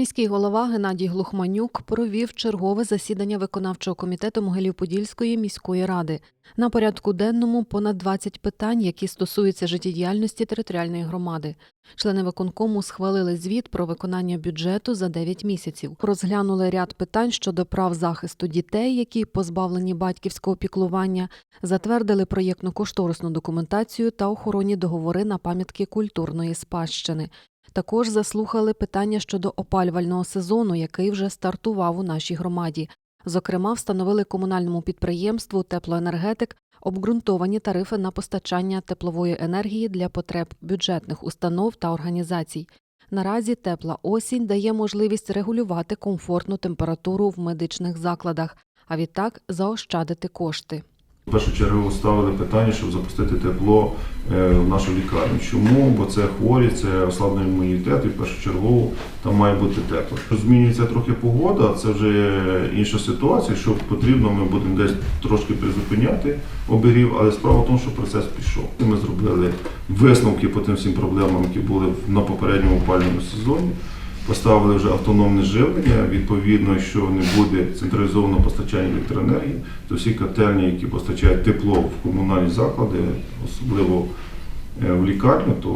Міський голова Геннадій Глухманюк провів чергове засідання виконавчого комітету Могилів-Подільської міської ради. На порядку денному понад 20 питань, які стосуються життєдіяльності територіальної громади. Члени виконкому схвалили звіт про виконання бюджету за 9 місяців. Розглянули ряд питань щодо прав захисту дітей, які позбавлені батьківського піклування, затвердили проєктно-кошторисну документацію та охоронні договори на пам'ятки культурної спадщини. Також заслухали питання щодо опалювального сезону, який вже стартував у нашій громаді. Зокрема, встановили комунальному підприємству теплоенергетик обґрунтовані тарифи на постачання теплової енергії для потреб бюджетних установ та організацій. Наразі тепла осінь дає можливість регулювати комфортну температуру в медичних закладах, а відтак заощадити кошти. В першу чергу ставили питання, щоб запустити тепло е, в нашу лікарню. Чому? Бо це хворі, це ослаблений імунітет, і в першу чергу там має бути тепло. Змінюється трохи погода, це вже інша ситуація. Що потрібно, ми будемо десь трошки призупиняти оберів, але справа в тому, що процес пішов. Ми зробили висновки по тим всім проблемам, які були на попередньому опалювальному сезоні. Поставили вже автономне живлення. Відповідно, що не буде централізованого постачання електроенергії, то всі котельні, які постачають тепло в комунальні заклади, особливо е, в лікарню, то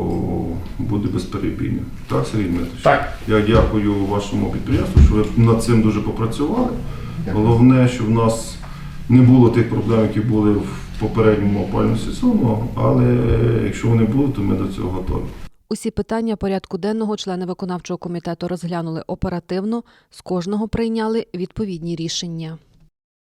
буде безперебійно. Так, Сергій Дмитрович? Так. Я дякую вашому підприємству, що ви над цим дуже попрацювали. Головне, щоб в нас не було тих проблем, які були в попередньому опальному сезону, але якщо вони будуть, то ми до цього готові. Усі питання порядку денного члени виконавчого комітету розглянули оперативно, з кожного прийняли відповідні рішення.